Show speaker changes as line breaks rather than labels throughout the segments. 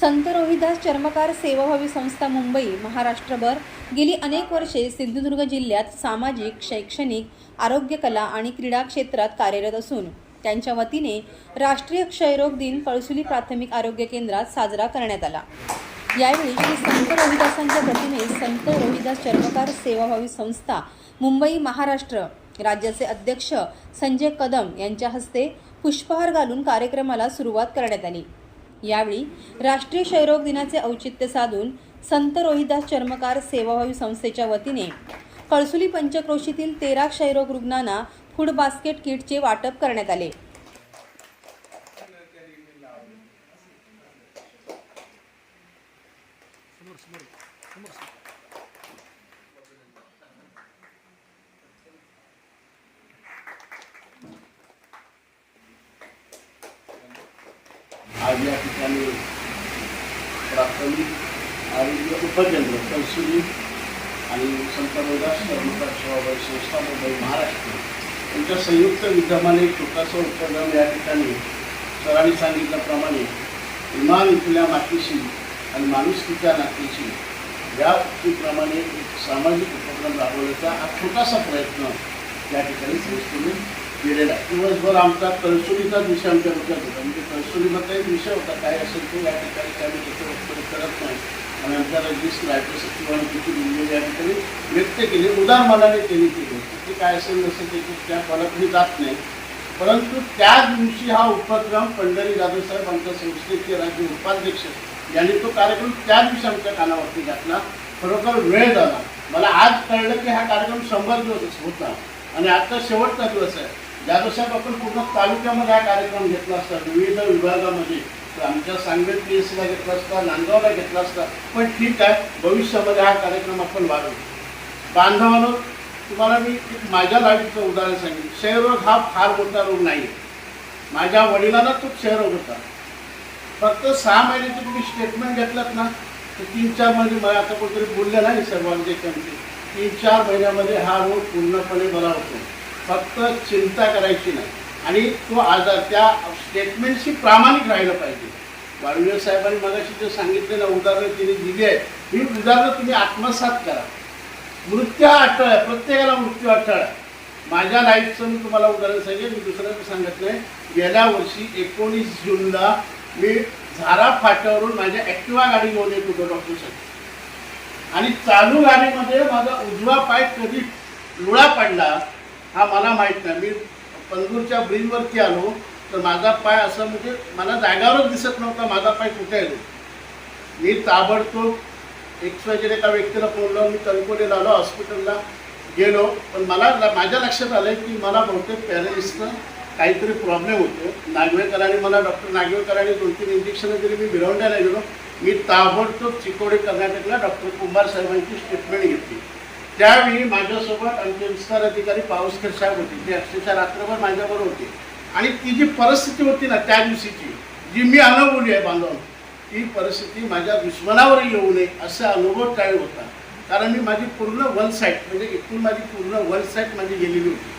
संत रोहिदास चर्मकार सेवाभावी संस्था मुंबई महाराष्ट्रभर गेली अनेक वर्षे सिंधुदुर्ग जिल्ह्यात सामाजिक शैक्षणिक आरोग्य कला आणि क्रीडा क्षेत्रात कार्यरत असून त्यांच्या वतीने राष्ट्रीय क्षयरोग दिन कळसुली प्राथमिक आरोग्य केंद्रात साजरा करण्यात आला. यावेळी श्री संत रोहिदासांच्या प्रतिमेस संत रोहिदास चर्मकार सेवाभावी संस्था मुंबई महाराष्ट्र राज्याचे अध्यक्ष संजय कदम यांच्या हस्ते पुष्पहार घालून कार्यक्रमाला सुरुवात करण्यात आली. यावेळी राष्ट्रीय क्षयरोग दिनाचे औचित्य साधून संत रोहिदास चर्मकार सेवाभावी संस्थेच्या वतीने कळसुली पंचक्रोशीतील तेरा क्षयरोग रुग्णांना फूड बास्केट किटचे वाटप करण्यात आले.
आज या ठिकाणी प्राथमिक आरोग्य उपकेंद्र कौशली आणि संत रोहिदास कर्मकार सेवाभावी संस्था मुंबई महाराष्ट्र यांच्या संयुक्त विद्यमाने एक छोटासा उपक्रम या ठिकाणी सरांनी सांगितल्याप्रमाणे इमान इथल्या मातीशी आणि माणुसकीच्या नातीशी या प्रमाणे एक सामाजिक उपक्रम राबवण्याचा हा छोटासा प्रयत्न या ठिकाणी संस्थेने केलेला आहे. दिवसभर आमचा कळसुलीचा विषय आमच्या डोक्यात होता. म्हणजे कळसुलीमधला एक विषय होता काय असेल तो या ठिकाणी आम्ही त्याचं उत्तर करत नाही. आणि आमच्या रजिस्ट राज्य सचिवांनी किती दिलेली या ठिकाणी व्यक्त केली उदार मनाने त्यांनी केली. ते काय असेल नसेल त्याची त्या फलकही जात नाही. परंतु त्या दिवशी हा उपक्रम पंढरी जाधवसाहेब आमच्या संस्थेचे राज्य उपाध्यक्ष यांनी तो कार्यक्रम त्या दिवशी आमच्या कानावरती घातला. खरोखर वेळ झाला. मला आज कळलं की हा कार्यक्रम शंभर दिवस होता. आणि आता शेवटचा दिवस आहे. दादासाहेब आपण पूर्ण तालुक्यामध्ये हा कार्यक्रम घेतला असता विविध विभागामध्ये. तर आमच्या सांगवेल पी एस सीला घेतला असता नांदगावला घेतला असता पण ठीक आहे भविष्यामध्ये हा कार्यक्रम आपण वाढवू. बांधवानं तुम्हाला मी एक माझ्या लाडीचं उदाहरण सांगेन. क्षयरोग हा फार मोठा रोग नाही माझ्या वडिलांना तो क्षयरोग होता. फक्त सहा महिन्याचे तुम्ही स्टेटमेंट घेतलात ना तर तीन चार महिने मला आता कोणतरी बोलले नाही सर्वांचे त्यांचे. तीन चार महिन्यामध्ये हा रोग पूर्णपणे बरा होतो. फक्त चिंता करायची नाही. आणि तो आजार त्या स्टेटमेंटशी प्रामाणिक राहिलं पाहिजे. वाळवे साहेबांनी मगाशी जे सांगितलेलं उदाहरणं तिने दिली आहे ही उदाहरणं तुम्ही आत्मसात करा. मृत्यू अटळ आहे. प्रत्येकाला मृत्यू अटळ आहे. माझ्या लाईफचं मी तुम्हाला उदाहरण सांगेल मी दुसऱ्याचं सांगत नाही. गेल्या वर्षी एकोणीस जूनला मी झारा फाट्यावरून माझ्या ॲक्टिवा गाडी घेऊन येत होतो डॉक्टरसाठी आणि चालू गाडीमध्ये माझा उजवा पाय कधी लुळा पडला हा मला माहीत नाही. मी पंगूरच्या ब्रिजवरती आलो तर माझा पाय असं म्हणजे मला जागावरच दिसत नव्हता माझा पाय कुठे आलो मी ताबडतोब एक्सवायजेड एका व्यक्तीला फोन लावून मी कणकोलीला आलो हॉस्पिटलला गेलो. पण मला माझ्या लक्षात आलं की मला बहुतेक पॅरेलिसचं काहीतरी प्रॉब्लेम होतो नागवेकरांनी मला डॉक्टर नागवेकरांनी दोन तीन इंजेक्शनं दिली मी भिरवंड्याला गेलो. मी ताबडतोब चिकोडी कर्नाटकला डॉक्टर कुंभार साहेबांची स्टेटमेंट घेतली. त्यावेळी माझ्यासोबत आमचे विस्तार अधिकारी पावसकर साहेब होते. ते अक्षरशः रात्रभर माझ्याबरोबर होते. आणि ती जी परिस्थिती होती ना त्या दिवशीची जी मी अनुभवली आहे बांधव ती परिस्थिती माझ्या दुश्मनावर येऊ नये असा अनुभव त्यावेळी होता. कारण मी माझी पूर्ण वन साईट म्हणजे एकूण माझी पूर्ण वन साईट माझी गेलेली होती.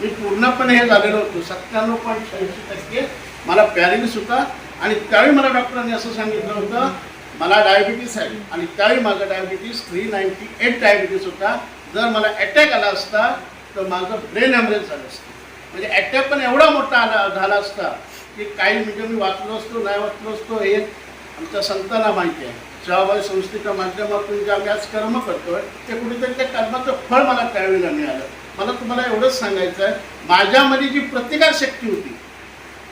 मी पूर्णपणे हे झालेलो होतो. सत्त्याण्णव पॉईंट शहाऐंशी टक्के मला पॅरेंट्स होता आणि त्यावेळी मला डॉक्टरांनी असं सांगितलं होतं मला डायबिटीस आहे आणि त्यावेळी माझा diabetes three ninety eight diabetes होता. जर मला अटॅक आला असता तर माझं ब्रेन हॅमरेज झालं असतं. म्हणजे अटॅक पण एवढा मोठा आला झाला असता की काही म्हणजे मी वाचलो असतो नाही वाचलो असतो हे आमच्या संतांना माहिती आहे. सेवाभावी संस्थेच्या माध्यमातून जे आम्ही आज कर्म करतोय ते कुठेतरी त्या कर्माचं फळ मला त्यावेळेला मिळालं मला तुम्हाला एवढंच सांगायचं आहे माझ्यामध्ये जी प्रतिकार शक्ती होती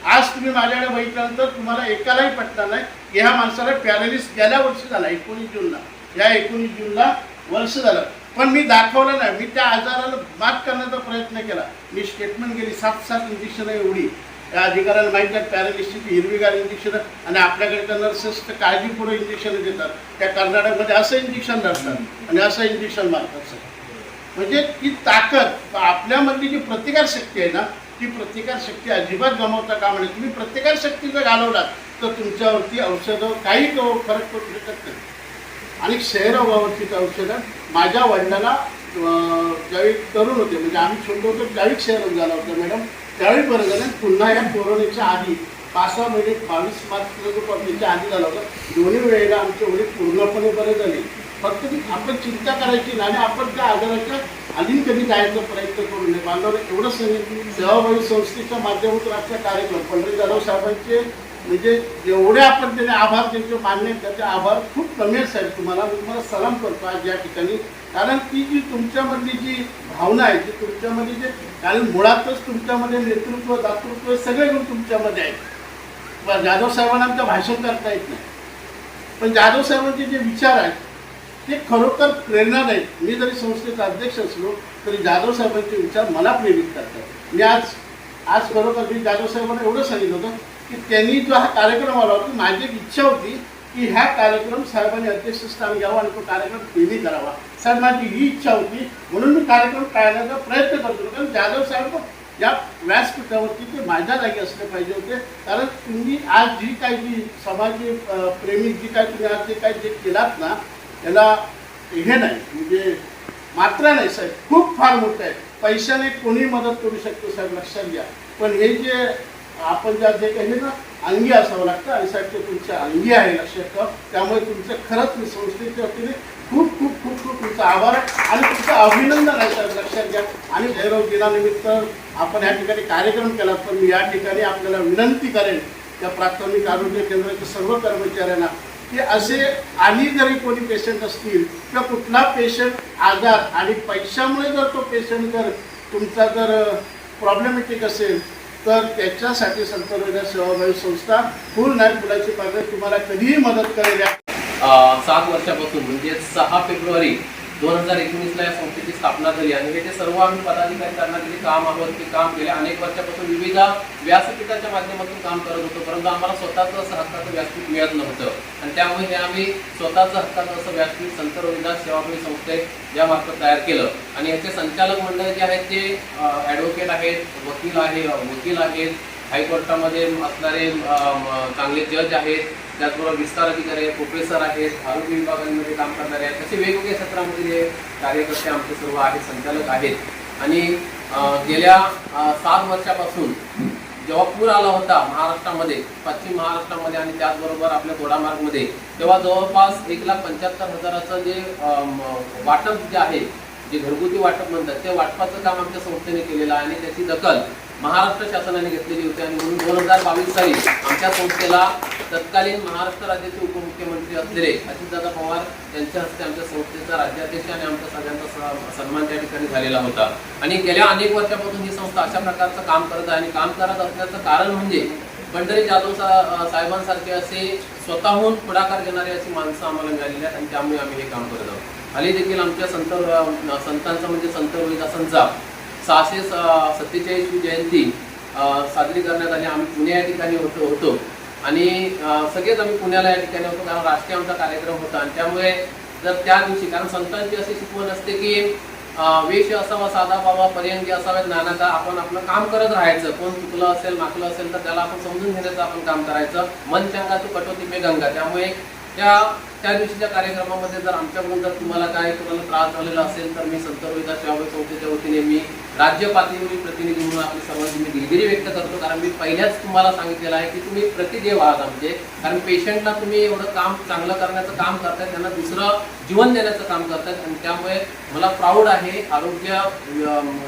आज तुम्ही माझ्याकडे बघितल्यानंतर तुम्हाला एकालाही पटणार नाही ह्या माणसाला पॅरलिस गेल्या वर्षी झाला एकोणीस जूनला. या एकोणीस जूनला वर्ष झालं. पण मी दाखवलं नाही. मी त्या आजाराला मात करण्याचा प्रयत्न केला. मी स्टेटमेंट केली सात सात इंजेक्शनं एवढी. त्या अधिकाऱ्याला माहीत आहे पॅरालिसिसची हिरवीगार इंजेक्शन आणि आपल्याकडे नर्सेस तर काळजीपूर्वक इंजेक्शन देतात. त्या कर्नाटकमध्ये असं इंजेक्शन धरतात आणि असं इंजेक्शन मारतात सर म्हणजे ती ताकद आपल्यामधली जी प्रतिकार शक्ती आहे ना ती प्रतिकार शक्ती अजिबात गमावता का म्हणे? तुम्ही प्रतिकार शक्ती जर घालवलात तर तुमच्यावरती औषधं काही फरक पडू शकत नाही. आणि क्षयरोगावरतीच औषधं माझ्या वडिलाला ज्यावेळी तरुण होते म्हणजे आम्ही छोटो होतो त्यावेळी क्षयरोग झाला होता मॅडम. त्यावेळी बरं झालं पुन्हा या कोरोनाच्या आधी पाच सहा महिने बावीस मार्च जो पब्लिकच्या आधी झाला होता दोन्ही वेळेला आमचे वडील पूर्णपणे बरे आपण चिंता करायची नाही आणि आपण त्या आजाराच्या आधी कधी जायचा प्रयत्न करू नये. बांधव एवढंच सांगितलं सेवाभावी संस्थेच्या माध्यमातून आपला कार्यक्रम पंडित जाधव साहेबांचे म्हणजे जेवढे आपण त्याने आभार त्यांचे मान्य आहेत, त्याचे आभार खूप कमी आहेत साहेब. तुम्हाला मी तुम्हाला सलाम करतो आज या ठिकाणी. कारण ती जी तुमच्यामधली जी भावना आहे जी तुमच्यामध्ये जे कारण मुळातच तुमच्यामध्ये नेतृत्व दातृत्व सगळे गुण तुमच्यामध्ये आहेत. जाधव साहेबांना आमचं भाषण करता येत नाही. पण जाधव साहेबांचे जे विचार आहेत ते खरोखर प्रेरणादायक मी जरी संस्थेचा अध्यक्ष असलो तरी जाधव साहेबांचे विचार मला प्रेरित करतात. मी आज आज खरोखर मी जाधव साहेबांना एवढं सांगितलं होतं की त्यांनी जो हा कार्यक्रम आला होता माझी एक इच्छा होती की ह्या कार्यक्रम साहेबांनी अध्यक्षस्थान घ्यावा आणि तो कार्यक्रम त्यांनी करावा. साहेब माझी ही इच्छा होती. म्हणून मी कार्यक्रम टाळण्याचा प्रयत्न करतो. कारण जाधव साहेब या व्यासपीठावरती ते माझ्या जागी असले पाहिजे होते. कारण तुम्ही आज जी काही जी समाजी प्रेमी जी काय तुम्ही आज जे काही जे केलात ना त्याला हे नाही म्हणजे मात्रा नाही साहेब खूप फार मोठं आहे. पैशाने कोणी मदत करू शकतो साहेब लक्षात घ्या. पण हे जे आपण ज्या जे काही ना अंगी असावं लागतं आणि साहेब ते तुमच्या अंगी आहे लक्षात ठेवा. त्यामुळे तुमचं खरंच मी संस्थेच्या वतीने खूप खूप खूप खूप तुमचा आभार आहे. आणि तुमचं अभिनंदन आहे साहेब लक्षात घ्या. आणि भैरव दिनानिमित्त आपण या ठिकाणी कार्यक्रम केला पण मी या ठिकाणी आपल्याला विनंती करेन त्या प्राथमिक आरोग्य केंद्राच्या सर्व कर्मचाऱ्यांना की असे आणि जरी कोणी पेशंट असतील किंवा कुठला पेशंट आजार आणि पैशामुळे जर तो पेशंट जर तुमचा जर प्रॉब्लेमॅटिक असेल तर त्याच्यासाठी संत रोजगार सेवाभावी संस्था फुल नाही फुलाची पाकळी तुम्हाला कधीही मदत करेल या.
सात वर्षापासून म्हणजे सहा फेब्रुवारी दोन हजार एकोणीसला या संस्थेची स्थापना झाली आणि हे जे सर्व आम्ही पदाधिकारी करण्याचे काम आहोत ते काम केले. अनेक वर्षापासून विविध व्यासपीठाच्या माध्यमातून काम करत होतो परंतु आम्हाला स्वतःचं असं हक्काचं व्यासपीठ मिळत नव्हतं. आणि त्यामुळे हे आम्ही स्वतःचं हक्काचं असं व्यासपीठ संत रविदास सेवाभावी संस्थे यामार्फत तयार केलं. आणि याचे संचालक मंडळ जे आहेत ते ॲडव्होकेट आहेत वकील आहे वकील आहेत. हायकोर्टामध्ये असणारे चांगले जज आहेत. त्याचबरोबर विस्तार अधिकारी आहेत प्रोफेसर आहेत आरोग्य विभागांमध्ये काम करणारे आहेत. असे वेगवेगळ्या क्षेत्रामध्ये जे कार्यकर्ते आमचे सर्व आहेत संचालक आहेत. आणि गेल्या सात वर्षापासून जेव्हा पूर आला होता महाराष्ट्रामध्ये पश्चिम महाराष्ट्रामध्ये आणि त्याचबरोबर आपल्या घोडामार्गमध्ये तेव्हा जवळपास एक लाख पंच्याहत्तर हजाराचं जे वाटप जे आहे जे घरगुती वाटप म्हणतात ते वाटपाचं काम आमच्या संस्थेने केलेलं आहे आणि त्याची दखल महाराष्ट्र शासनाने घेतलेली होती आणि म्हणून दोन हजार बावीस साली आमच्या संस्थेला तत्कालीन महाराष्ट्र राज्याचे उपमुख्यमंत्री असलेले अजितदादा पवार यांच्या हस्ते आमच्या संस्थेचा राज्याध्यक्ष आणि आमच्या सगळ्यांचा स- सन्मान त्या ठिकाणी झालेला होता. आणि गेल्या अनेक वर्षापासून ही संस्था अशा प्रकारचं काम करत आहे आणि काम करत असण्याचं कारण म्हणजे पंढरी जाधव सा- साहेबांसारखे असे स्वतःहून पुढाकार घेणारे अशी माणसं आम्हाला मिळालेली आहेत आणि त्यामुळे आम्ही हे काम करत आहोत. हल्ली देखील आमच्या संत संतांचा म्हणजे संत रोहिदासांचा सहाशे सत्तेचाळीसवी जयंती साजरी करण्यात आली. आम्ही पुणे या ठिकाणी होतो होतो. आणि सगळेच आम्ही पुण्याला या ठिकाणी होतो कारण राष्ट्रीय आमचा कार्यक्रम होता. आणि त्यामुळे जर त्या दिवशी कारण संतांची अशी शिकवण असते की वेश असावा साधा बाबा पर्यंगी असावा ज्ञानाचा आपण आपलं काम करत राहायचं. कोण चुकलं असेल माकलं असेल तर त्याला आपण समजून घेण्याचं आपण काम करायचं. मन चंगा तू कटोती मे गंगा. त्यामुळे त्या त्या दिवशीच्या कार्यक्रमामध्ये जर आमच्याकडून जर तुम्हाला काय तुम्हाला त्रास झालेला असेल तर मी संत रोहिदास सेवाभावी संस्थेच्या वतीने मी राज्य पातळीवरील प्रतिनिधी म्हणून आपली सर्वांची मी दिलगिरी व्यक्त करतो. कारण मी पहिल्याच तुम्हाला सांगितलेलं आहे की तुम्ही प्रतिदेव आहात आमचे म्हणजे कारण पेशंटला तुम्ही एवढं काम चांगलं करण्याचं काम करतायत त्यांना दुसरं जीवन देण्याचं काम करतायत आणि त्यामुळे मला प्राऊड आहे. आरोग्य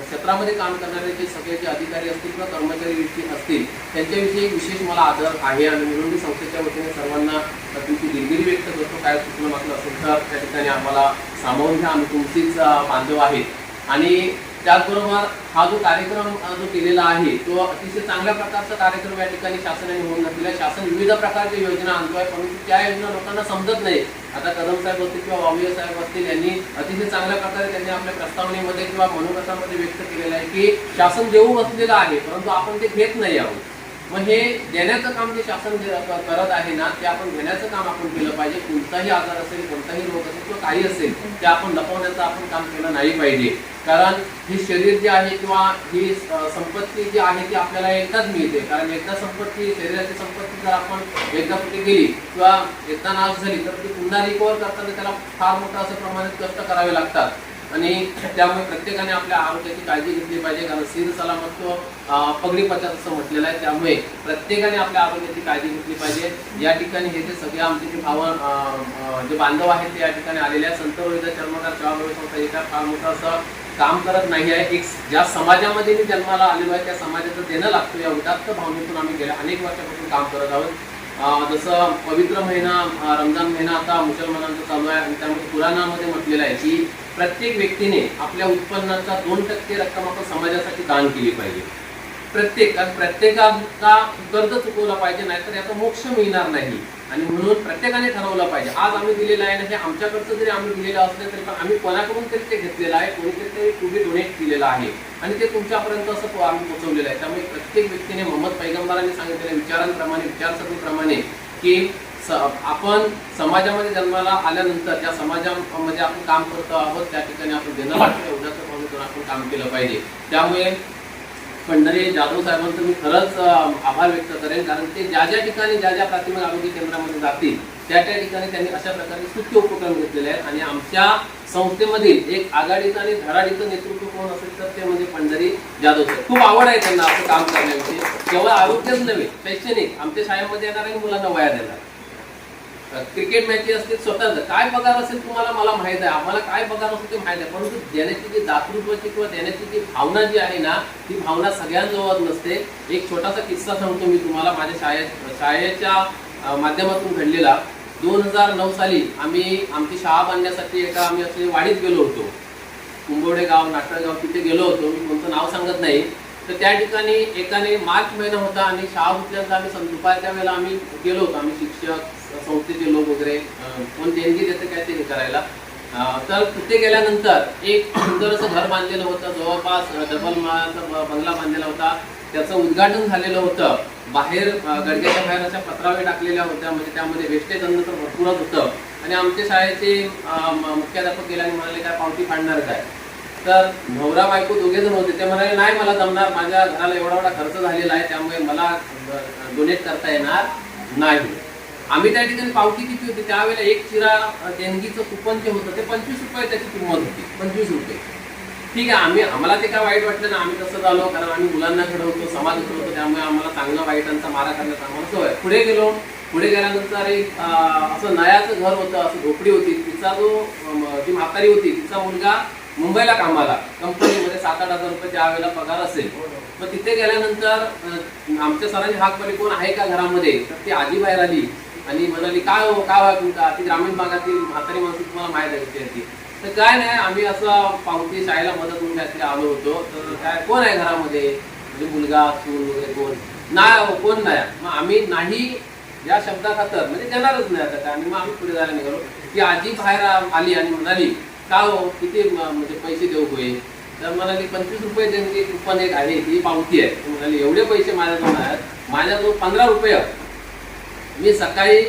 क्षेत्रामध्ये काम करणारे जे सगळे जे अधिकारी असतील किंवा कर्मचारी व्यक्ती असतील त्यांच्याविषयी विशेष मला आदर आहे. आणि म्हणून मी संस्थेच्या वतीने सर्वांना तुमची दिलगिरी व्यक्त करतो. काय चुकलं म्हटलं असेल तर त्या ठिकाणी आम्हाला सामावून घ्या. आम्ही तुमचीच बांधव आहेत. आणि त्याचबरोबर हा जो कार्यक्रम जो केलेला आहे तो अतिशय चांगल्या प्रकारचा कार्यक्रम या ठिकाणी शासनाने होऊन घातलेला शासन विविध प्रकारच्या योजना आणतोय परंतु त्या योजना लोकांना समजत नाही. आता कदम साहेब असतील किंवा वावये साहेब असतील यांनी अतिशय चांगल्या प्रकारे त्यांनी आपल्या प्रस्तावनेमध्ये किंवा मनोगतामध्ये व्यक्त केलेलं आहे की शासन देऊ बसलेलं आहे परंतु आपण ते घेत नाही आहोत. मग हे देण्याचं काम जे शासन करत आहे ना ते आपण घेण्याचं काम आपण केलं पाहिजे. कोणताही आजार असेल कोणताही रोग असेल किंवा काही असेल ते आपण लपवण्याचं आपण काम केलं नाही पाहिजे. कारण हे शरीर जे आहे किंवा ही संपत्ती जी आहे ती आपल्याला एकदाच मिळते. कारण एकदा संपत्ती शरीराची संपत्ती जर आपण एकदा कुठे गेली किंवा एकदा नाश झाली तर ती पुन्हा रिकवर करताना त्याला फार मोठं असं प्रमाणात कष्ट करावे लागतात. आणि त्यामुळे प्रत्येकाने आपल्या आरोग्याची काळजी घेतली पाहिजे. कारण सिर सलामत तो पगडी पचास असं म्हटलेलं आहे. त्यामुळे प्रत्येकाने आपल्या आरोग्याची काळजी घेतली पाहिजे. या ठिकाणी हे जे सगळे आमचे जे भाव जे बांधव आहेत ते या ठिकाणी आलेले आहेत. संत रोहित चर्मकार सेवाभावी संस्था इथं फार मोठं असं काम करत नाही आहे. एक ज्या समाजामध्ये मी जन्माला आलेलो आहे त्या समाजाचं देणं लागतो या उदात्त भावनेतून आम्ही गेल्या अनेक वर्षापासून काम करत आहोत. जसं पवित्र महिना रमजान महिना आता मुसलमानांचा चालू आहे. आणि त्यामध्ये पुराणामध्ये म्हटलेलं आहे की प्रत्येक व्यक्तीने आपल्या उत्पन्नाचा दोन टक्के रक्कम आपण समाजासाठी दान केली पाहिजे. प्रत्येक कारण प्रत्येकाचा कर्ज चुकवला पाहिजे नाहीतर याचा मोक्ष मिळणार नाही. आणि म्हणून प्रत्येकाने ठरवलं पाहिजे. आज आम्ही दिलेलं आहे ना हे आमच्याकडचं जरी आम्ही दिलेलं असलं तरी पण आम्ही कोणाकडून तरी ते घेतलेलं आहे कोणीतरी तरी तुम्ही डोनेट केलेलं आहे. आणि ते तुमच्यापर्यंत असं आम्ही पोहोचवलेलं आहे. त्यामुळे प्रत्येक व्यक्तीने मोहम्मद पैगंबरांनी सांगितलेल्या विचारांप्रमाणे विचारसरणीप्रमाणे की स- आपण समाजामध्ये जन्माला आल्यानंतर त्या समाजामध्ये आपण काम करतो आहोत त्या ठिकाणी आपण देणं लागतो एवढ्याच भावनेतून आपण काम केलं पाहिजे. त्यामुळे पंढरी जाधव साहेबांचं मी खरंच आभार व्यक्त करेन. कारण ते ज्या ज्या ठिकाणी ज्या ज्या प्राथमिक आरोग्य केंद्रामध्ये जातील त्या त्या ठिकाणी त्यांनी अशा प्रकारे स्तुत्य उपक्रम घेतलेले आहेत. आणि आमच्या संस्थेमधील एक आघाडीचं आणि धडाडीचं नेतृत्व कोण असेल तर ते म्हणजे पंढरी जाधव साहेब. खूप आवड आहे त्यांना असं काम करण्याविषयी. केवळ आरोग्यच नव्हे शैक्षणिक. आमच्या शाळेमध्ये येणाऱ्या मुलांना वया देणार. क्रिकेट मॅचेस असतील स्वतःच काय पगार असेल तुम्हाला मला माहीत आहे. आम्हाला काय पगार असेल ते माहीत आहे. परंतु देण्याची जी दातृत्वाची किंवा देण्याची जी भावना जी आहे ना ती भावना सगळ्यांजवळ नसते. एक छोटासा किस्सा सांगतो मी तुम्हाला माझ्या शाळेत शाळेच्या माध्यमातून घडलेला. दोन हजार नऊ साली आम्ही आमची शाळा बांधण्यासाठी एका आम्ही असे वाडीत गेलो होतो. कुंभवडे गाव नाटळगाव तिथे गेलो होतो. मी कोणतं नाव सांगत नाही. तर त्या ठिकाणी एकाने मार्च महिना होता आणि शाळा उठल्यानंतर आम्ही दुपारच्या वेळेला आम्ही गेलो होतो. आम्ही शिक्षक संस्थेचे लोक वगैरे कोण देणगी देतं काय ते हे करायला तर तिथे गेल्यानंतर एक सुंदर असं घर बांधलेलं होतं. जवळपास डबल माळाचा बंगला बांधलेला होता. त्याचं उद्घाटन झालेलं होतं. बाहेर गडग्याच्या बाहेर अशा पत्रावे टाकलेल्या होत्या. म्हणजे त्यामध्ये वेस्टेज अन्न तर भरपूरच होतं. आणि आमच्या शाळेचे मुख्याध्यापक गेले आणि म्हणाले काय पावती फाडणार काय तर नवरा बायको दोघे जण होते. ते म्हणाले नाही मला जमणार. माझ्या घराला एवढा एवढा खर्च झालेला आहे. त्यामुळे मला डोनेट करता येणार नाही. आम्ही त्या ठिकाणी पावती किती होती? त्यावेळेला एक चिरा देणगीचं कुपन जे होतं ते पंचवीस रुपये त्याची किंमत होती. पंचवीस रुपये. ठीक आहे आम्ही आम्हाला ते काय वाईट वाटलं ना आम्ही तसं झालो कारण आम्ही मुलांना घडवतो समाज घडवतो त्यामुळे आम्हाला चांगलं वाईटांचा मारा करण्याचा आम्हाला सवय. पुढे गेलो पुढे गेल्यानंतर एक असं नयाचं घर होतं असं झोपडी होती. तिचा जो जी म्हातारी होती तिचा मुलगा मुंबईला कामाला कंपनीमध्ये सात आठ हजार रुपये त्यावेळेला पगार असेल. मग तिथे गेल्यानंतर आमच्या सरांनी हाक कोण आहे का घरामध्ये? तर ती आजी बाहेर आली आणि म्हणाली काय हो काय व्हाय तुमचा? ती ग्रामीण भागातील म्हातारी माणसं तुम्हाला माहीत आहे तर काय नाही आम्ही असं पावती शाळेला मदत होऊन काहीतरी आलो होतो. तर काय कोण आहे घरामध्ये? म्हणजे मुलगा सून वगैरे कोण? नाही हो कोण नाही. मग आम्ही नाही या शब्दाखातर म्हणजे देणारच नाही आता काय. आणि मग आम्ही पुढे जायला निघालो. की आजी बाहेर आली आणि म्हणाली का हो किती म्हणजे पैसे देऊ होईल तर म्हणाली पंचवीस रुपये त्यांची कुपन एक आहे ती पावती आहे. म्हणाली एवढे पैसे माझ्याजवळ आहेत. माझ्याजवळ पंधरा रुपये मी सकाळी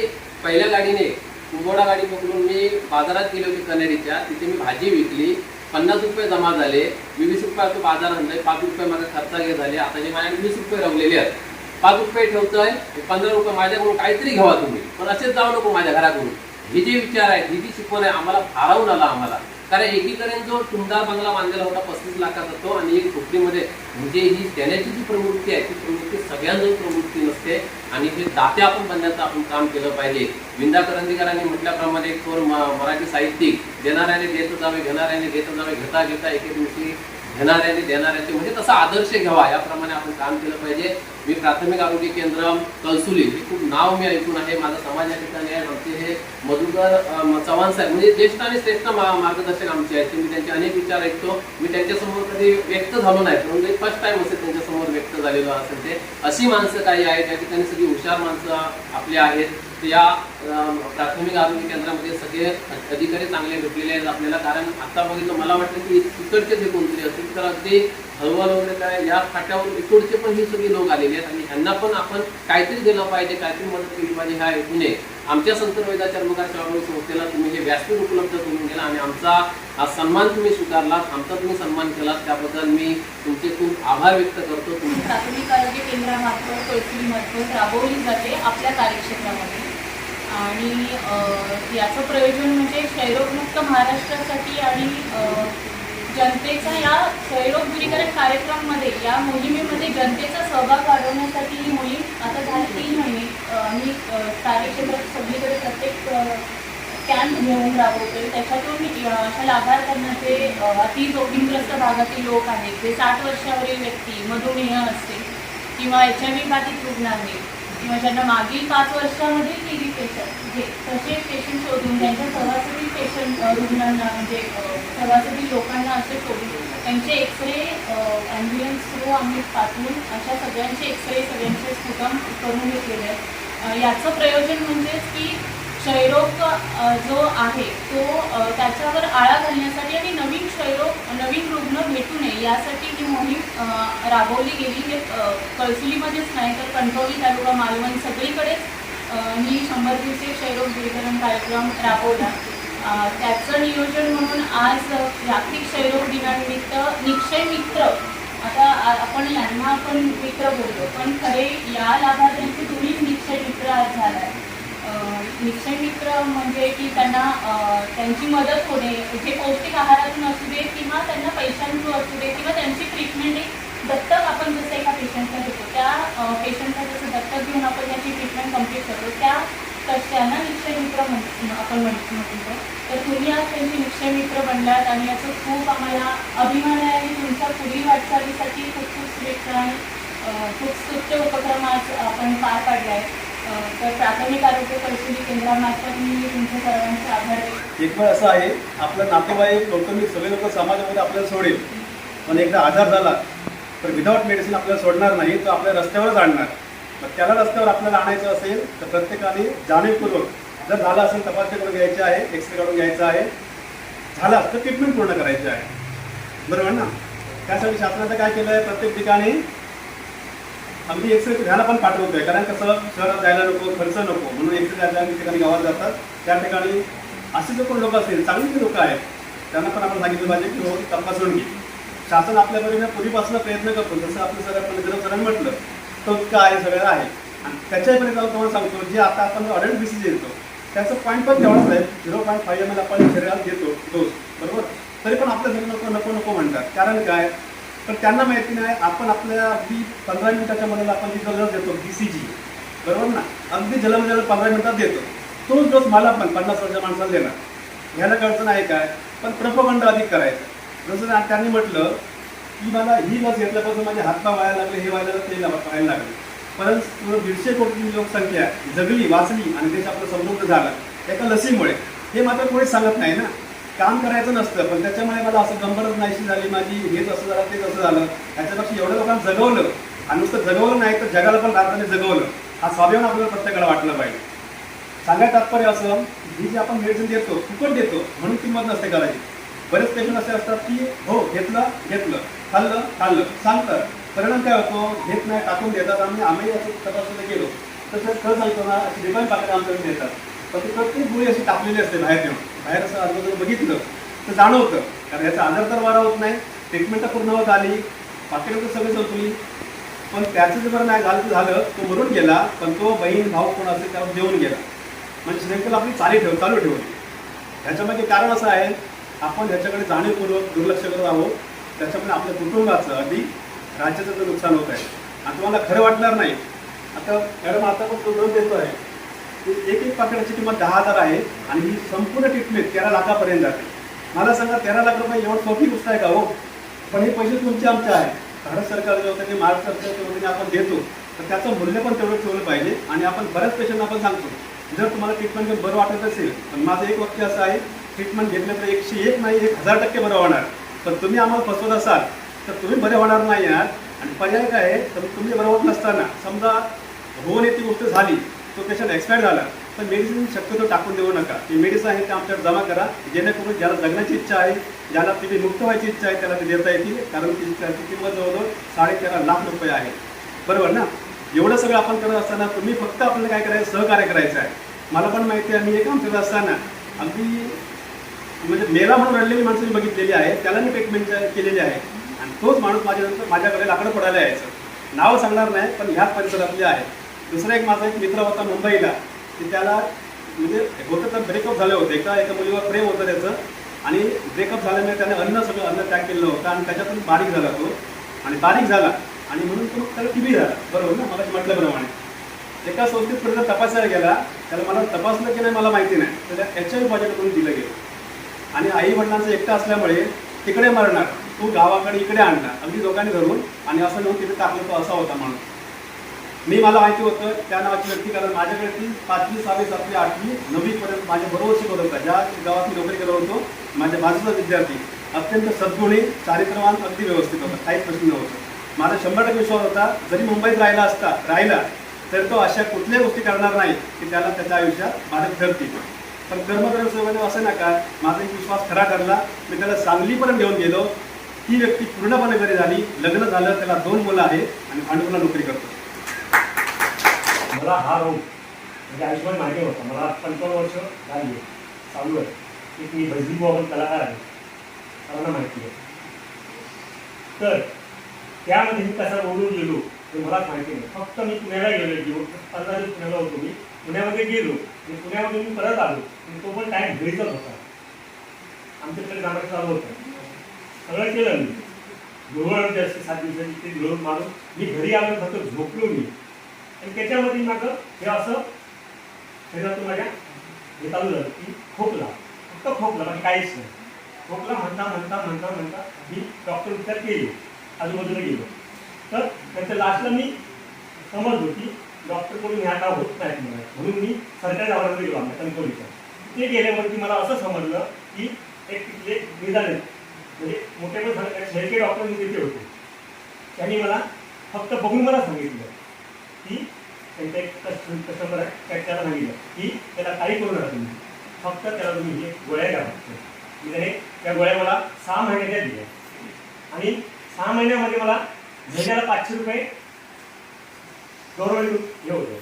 पहिल्या गाडीने कुंभोडा गाडी पकडून मी बाजारात गेलो होती कनेरीच्या. तिथे मी भाजी विकली पन्नास रुपये जमा झाले मी वीस आता बाजार आणलंय पाच रुपये माझा खर्चागे झाले आता जे माझ्या वीस रुपये रवलेले आहेत. पाच रुपये ठेवतोय पंधरा रुपये माझ्याकडून काहीतरी घ्यावा तुम्ही. पण असेच जाऊ नको माझ्या घराकडून. हे जे विचार आहेत ही जी शिकवण आहे आम्हाला भारावून आला आम्हाला. कारण एकीकडे जो तुमदार बंगला बांधलेला होता पस्तीस लाखाचा तो आणि एक झोपडीमध्ये म्हणजे ही देण्याची जी प्रवृत्ती आहे ती प्रवृत्ती सगळ्यांजवळ प्रवृत्ती नसते आणि हे दाते आपण बनण्याचं आपण काम केलं पाहिजे. विंदा करंदीकरांनी म्हटल्याप्रमाणे थोर मराठी साहित्यिक देणाऱ्याने देत जावे घेणाऱ्याने देत जावे घेता घेता एके दिवशी घेणाऱ्याने देणाऱ्याचे म्हणजे तसा आदर्श घ्यावा याप्रमाणे आपण काम केलं पाहिजे. मी प्राथमिक आरोग्य केंद्र कलसुली हे खूप नाव मी ऐकून आहे माझा समाज या ठिकाणी आहे आमचे हे मधुकर चव्हाण साहेब. म्हणजे ज्येष्ठ आणि श्रेष्ठ मा- मार्गदर्शक आमचे आहेत. मी त्यांचे अनेक विचार ऐकतो. मी त्यांच्यासमोर कधी व्यक्त झालो नाही म्हणजे फर्स्ट टाइम असेल त्यांच्यासमोर व्यक्त झालेलो असेल ते. अशी माणसं काही आहेत त्या ठिकाणी सगळी हुशार माणसं आपली आहेत. या प्राथमिक आरोग्य केंद्रामध्ये सगळे अधिकारी चांगले भेटलेले आहेत आपल्याला. कारण आता बघितलं मला वाटतं की इकडचे जे कोणतरी असतील तर अगदी हनुमान वगैरे काय या फाट्यावर इकडचे पण ही सगळी लोक आलेली आहेत आणि ह्यांना पण आपण काहीतरी दिलं पाहिजे काहीतरी मदत केली पाहिजे. ह्या हेतूने आमच्या संत वेदा चर्मकार चळवळी संस्थेला तुम्ही हे व्यासपीठ उपलब्ध करून दिला आणि आमचा हा सन्मान तुम्ही स्वीकारलात आमचा तुम्ही सन्मान केलात. त्याबद्दल मी तुमचे खूप आभार व्यक्त करतो. तुम्ही
प्राथमिक आरोग्य केंद्रामार्फत कळसुलीमार्फत राबवली जाते आपल्या कार्यक्षेत्रामध्ये. आणि याचं प्रयोजन म्हणजे क्षयरोगमुक्त महाराष्ट्रासाठी आणि जनतेचा या क्षयरोग दूरीकरण कार्यक्रममध्ये या मोहिमेमध्ये जनतेचा सहभाग वाढवण्यासाठी ही मोहीम आता झाली. तीन महिने मी कार्यक्षेत्रात सगळीकडे प्रत्येक कॅम्प घेऊन राबवतो त्याच्यातून अशा लाभार्थ्यांना जे अति जोखीमग्रस्त भागातील लोक आहेत. जे साठ वर्षावरील व्यक्ती मधुमेह असते किंवा एच आय व्ही बाधित रुग्ण आहेत. किंवा ज्यांना मागील पाच वर्षामध्ये टी बी पेशंट म्हणजे तसे पेशंट शोधून त्यांच्या सहवासतील पेशंट रुग्णांना म्हणजे अ, लोकांना असे शोधून त्यांचे एक्सरे ॲम्ब्युलन्स थ्रू आम्ही पाठवून अशा सगळ्यांचे एक्सरे सगळ्यांचे स्फुटम करून घेतलेले आहेत. याचं प्रयोजन म्हणजेच की क्षयरोग जो आहे तो त्याच्यावर आळा घालण्यासाठी आणि नवीन क्षयरोग नवीन रुग्ण भेटू नये यासाठी ही मोहीम राबवली गेली. हे कळसुलीमध्येच नाही तर कणकवली तालुका मालवण सगळीकडेच मी ही शंभर दिवसीय क्षयरोग दूरीकरण कार्यक्रम राबवला. त्याचं नियोजन म्हणून आज जागतिक क्षयरोग दिनानिमित्त निक्षय मित्र आता आपण यांना आपण मित्र बोलतो पण खरे या लाभार्थ्यांचे तुम्हीच निक्षय मित्र आज झाला आहे निश्चय मित्र म्हणजे की त्यांना त्यांची मदत होणे जे पौष्टिक आहारातून असू दे किंवा त्यांना पैशांतून असू दे किंवा त्यांची ट्रीटमेंट एक दत्तक आपण जसं एका पेशंटला घेतो त्या पेशंटला जसं दत्तक घेऊन आपण त्याची ट्रीटमेंट कंप्लीट करतो त्या तश- निश्चय मित्र म्हण आपण म्हणतो म्हणतो. तर तुम्ही आज त्यांचे निश्चय मित्र बनलात आणि याचं खूप आम्हाला अभिमान आहे आणि तुमच्या पुढील वाटचालीसाठी खूप खूप शुभेच्छा आणि खूप स्तुत्य उपक्रम आज आपण पार पाडले आहे तर प्राथमिक आरोग्य परिस्थिती केंद्रामार्फत मी तुमच्या सर्वांचे आभार व्यक्त
एक वेळ असं आहे आपलं नातेवाईक कौटुंबिक सगळे लोक समाजामध्ये आपल्याला सोडेल. पण एकदा आजार झाला तर विदाऊट मेडिसिन आपल्याला सोडणार नाही तर आपल्या रस्त्यावरच आणणार. मग त्याला रस्त्यावर आपल्याला आणायचं असेल तर प्रत्येकाने जाणीवपूर्वक जर झालं असेल तपासणी करून घ्यायची आहे एक्सरे काढून घ्यायचा आहे. झाला तर ट्रीटमेंट पूर्ण करायची आहे. बरोबर ना? त्यासाठी शासनाचं काय केलं आहे प्रत्येक ठिकाणी आम्ही म्हणजे एक्सरे घ्यायला पण पाठवतोय. कारण कसं शहरात जायला नको खर्च नको. म्हणून एक्सरे द्यायला ठिकाणी गावात जातात. त्या ठिकाणी असे जे कोण लोक असतील चांगली जे लोक आहेत त्यांना पण आपण सांगितलं पाहिजे की हो तपासून घे शासन आपल्याकडे पूर्वीपासून प्रयत्न करतो. जसं आपलं सगळं आपण जर म्हटलं तो काय सगळं आहे. आणि त्याच्यापर्यंत तुम्हाला सांगतो जे आता आपण अडल्ट डिसीज येतो त्याचं पॉईंट पण तेवढाच आहे. Zero point five M L आपण शरीरात घेतो डोस बरोबर? तरी पण आपल्या घरी नको नको नको म्हणतात. कारण काय? पण त्यांना माहिती नाही आपण आपल्या अगदी पंधरा मिनिटाच्या मनाला आपण जी लस देतो डी सी जी बरोबर ना? अगदी जलमजाला पंधरा मिनिटात देतो. तोच डोस मला पण पन्नास वर्षाच्या माणसाला देणार. ह्याला अडचण आहे काय? पण प्रपगंड अधिक करायचं. जसं त्यांनी म्हटलं की मला ही लस घेतल्यापासून माझे हातपाय व्हायला लागले हे व्हायला ते व्हायला लागले. परंतु दीडशे कोटी लोकसंख्या जगली वाचली आणि देश आपलं समृद्ध झाला. एका लसीमुळे. हे मात्र कोणीच सांगत नाही ना. काम करायचं नसतं पण त्याच्यामुळे मला असं गंभरच नाहीशी झाली माझी हेच असं झालं ते कसं झालं. त्याच्यापेक्षा एवढ्या लोकांना जगवलं आणि नुसतं जगवलं नाही तर जगाला पण भारताने जगवलं हा स्वाभिमान आपल्याला प्रत्येकाला वाटलं पाहिजे. सांगायचं तात्पर्य असं ही जी आपण मेडिसिन देतो फुकट देतो म्हणून किंमत नसते करायची. बरेच पेशंट असे असतात की हो घेतलं घेतलं खाल्लं खाल्लं सांगतात परिणाम काय होतो? घेत नाही टाकून देतात आम्ही आम्ही असं तपासलं गेलो तसं खरं सांगतो ना अशी डिमांड पाकिट आमच्याकडे देतात पण ती प्रत्येक गोळी अशी टाकलेली असते बाहेर येऊन बाहेर असं आजूबाजूला बघितलं तर जाणवतं. कारण याचा आजार तर वारा होत नाही. ट्रीटमेंट तर पूर्ण होत आली. पाकिट तर सगळी संपली. पण त्याचं जे बरं नाही झालं झालं तो मरून गेला पण तो बहीण भाऊ कोण असेल त्यावर देऊन गेला. म्हणजे श्रीलंकेला आपली चाली ठेव चालू ठेवली ह्याच्यामध्ये कारण असं आहे आपण ह्याच्याकडे जाणीवपूर्वक दुर्लक्ष करत आहोत. त्याच्यामुळे आपल्या कुटुंबाचं अगदी राज्याचं तर नुकसान होत आहे. आणि तुम्हाला खरं वाटणार नाही. आता मॅडम आता पण तो देतो आहे एक एक पाकिटाची किंमत दहा हजार आहे आणि ही संपूर्ण ट्रीटमेंट तेरा लाखापर्यंत जाते. मला सांगा तेरा लाख रुपये एवढं सोपी गोष्ट आहे का हो? पण हे पैसे तुमचे आमचे आहे भारत सरकार जे होतं महाराष्ट्र सरकारच्या वतीने आपण देतो तर त्याचं मूल्य पण तेवढं ठेवलं पाहिजे आणि आपण बऱ्याच पेशंटना आपण सांगतो. जर तुम्हाला ट्रीटमेंट घेऊन बरं वाटत असेल तर माझं एक वाक्य असं आहे ट्रीटमेंट घेतलं तर एकशे एक नाही एक हजार टक्के बरं होणार. पण तुम्ही आम्हाला फसवत असाल तर तुम्ही बरे होणार नाही यार. आणि पर्याय काय आहे? तर तुम्ही बरं होत नसताना समजा होऊन ती गोष्ट झाली तो पेशंट एक्सपायर झाला. तर मेडिसिन शक्यतो टाकून देऊ नका. ती मेडिसिन आहे ते आमच्याकडे जमा करा. जेणेकरून ज्याला जगण्याची इच्छा आहे ज्याला तिथे मुक्त व्हायची इच्छा आहे त्याला ते देता येतील. कारण ती त्याची किंमत जवळजवळ साडेतेरा लाख रुपये आहे. बरोबर ना? एवढं सगळं आपण करत असताना तुम्ही फक्त आपल्याला काय करायचं? सहकार्य करायचं आहे. मला पण माहिती आहे मी हे काम करत असताना अगदी म्हणजे मेला म्हणून रडलेली माणसं मी बघितलेली आहे. त्याला मी ट्रीटमेंट केलेली आहे. आणि तोच माणूस माझ्यानंतर माझ्याकडे लाकडं पडायला यायचं. नाव सांगणार नाही पण ह्याच परिसरातले आहेत दुसरा एक माझा एक मित्र होता मुंबईला की त्याला म्हणजे होतं तर ब्रेकअप झालं होतं. एका एका मुलीवर प्रेम होतं त्याचं. आणि ब्रेकअप झाल्यामुळे त्याने अन्न सगळं अन्न त्याग केलेलं होतं आणि त्याच्यातून बारीक झाला तो. आणि बारीक झाला. आणि म्हणून तो त्याला टीबी झाला. बरोबर ना? मला म्हटल्याप्रमाणे. एका संस्थेत पर्यंत तपासायला गेला त्याला मला तपासलं की नाही मला माहिती नाही. त्याला एच आय व्ही पॉझिटिव्ह करून दिलं गेलं. आणि आई वडिलांचं एकटं असल्यामुळे तिकडे मरणार तू गावाकडे इकडे आणणार. अगदी दोघांनी धरून आणि असं नेऊन तिथे टाकलं तो असा होता म्हणून. मी मला माहिती होतं त्या नावाची व्यक्ती कारण माझ्याकडे ती पाचवी सहावी सातवी आठवी नववीपर्यंत माझ्या बरोबर शिकवत होता. ज्या गावात मी नोकरी करत होतो माझ्या बाजूचा विद्यार्थी अत्यंत सद्गुणी चारित्रवान अगदी व्यवस्थित होता. काहीच प्रश्न नव्हतं. माझा शंभर टक्के विश्वास होता जरी मुंबईत राहिला असता राहिला तर तो अशा कुठल्याही गोष्टी करणार नाही की त्याला त्याच्या आयुष्यात बाधक ठरतील पण कर्मकर्म सहभागी असं नका माझा एक विश्वास खरा ठरला. मी त्याला सांगलीपर्यंत घेऊन गेलो. ती व्यक्ती पूर्णपणे घरी झाली. लग्न झालं त्याला दोन मुलं आहे आणि भांडुपला नोकरी करतो.
मला हा रोग म्हणजे आयुष्यमान माहिती होता. मला पंचावन्न वर्ष झाली आहे. चालू आहे. एक मी भजनी बाबत कलाकार आहे. सर्वांना माहिती आहे. तर त्यामध्ये मी कसा बोलून गेलो हे मलाच माहिती नाही. फक्त मी पुण्याला गेलो एक पंधरा दिवस पुण्याला होतो मी. पुण्यामध्ये गेलो. आणि पुण्यामध्ये मी परत आलो. आणि तो पण टाईम घरीचाच होता. आमच्याकडे जाणं चालू होतं. सगळं केलं मी. धुळवड जास्त सात दिवसाची ते धुळवड मारून मी घरी आलो. फक्त झोपलो मी. आणि त्याच्यामध्ये माग हे असं शरीरातून माझ्या हे चालू झालं की खोकला. फक्त खोकला म्हणजे काहीच नाही. खोकला म्हणता म्हणता म्हणता म्हणता मी डॉक्टर उपचार केले. आजूबाजूला गेलो. तर त्याच्या लास्टला मी समजलो की डॉक्टरकडून ह्या का होत नाहीत मला म्हणून मी सरकारी दवाखान्यात गेलो आम्ही कणकवलीच्या ते गेल्यावरती मला असं समजलं की एक तिथले निदान म्हणजे मोठे पण शेळके डॉक्टर मी तिथे होते. त्यांनी मला फक्त बघून मला सांगितलं की त्यांचा एक कस्टमर त्याला सांगितलं? की त्याला काही करू नका तुम्ही. फक्त त्याला तुम्ही हे गोळ्या घ्या फक्त. मी त्याने त्या गोळ्या मला सहा महिन्याच्या दिल्या. आणि सहा महिन्यामध्ये मला महिन्याला पाचशे रुपये गव्हर्नमेंट हे होतं.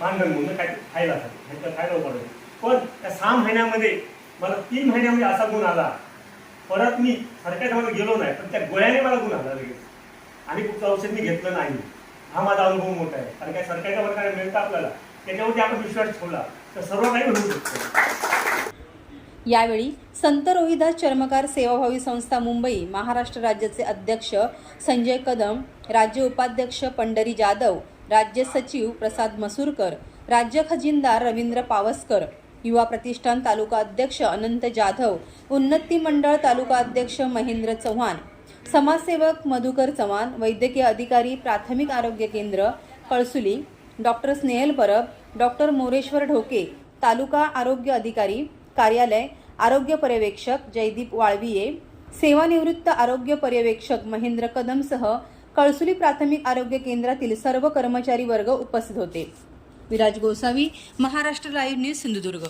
मानधन म्हणून काय खायला ह्यांचा फायदा पडलं पण त्या सहा महिन्यामध्ये मला तीन महिन्यामध्ये असा गुण आला. परत मी सरकारमध्ये गेलो नाही पण त्या गोळ्याने मला गुण आला लगेच. आणि कुठचं औषध मी घेतलं नाही. हा माझा अनुभव मोठा आहे. कारण काय सरकारच्या वर्गाने मिळतं आपल्याला. त्याच्यावरती आपण विश्वास ठेवला तर सर्व काही होऊ शकतो.
यावेळी संत रोहिदास चर्मकार सेवाभावी संस्था मुंबई महाराष्ट्र राज्याचे अध्यक्ष संजय कदम राज्य उपाध्यक्ष पंढरी जाधव राज्य सचिव प्रसाद मसूरकर राज्य खजिनदार रवींद्र पावसकर युवा प्रतिष्ठान तालुका अध्यक्ष अनंत जाधव उन्नती मंडळ तालुका अध्यक्ष महेंद्र चव्हाण समाजसेवक मधुकर चव्हाण वैद्यकीय अधिकारी प्राथमिक आरोग्य केंद्र कळसुली डॉक्टर स्नेहल परब डॉक्टर मोरेश्वर ढोके तालुका आरोग्य अधिकारी कार्यालय आरोग्य पर्यवेक्षक जयदीप वाळविये सेवानिवृत्त आरोग्य पर्यवेक्षक महेंद्र कदमसह कळसुली प्राथमिक आरोग्य केंद्रातील सर्व कर्मचारी वर्ग उपस्थित होते. Viraj Gosavi Maharashtra live news Sindhudurg.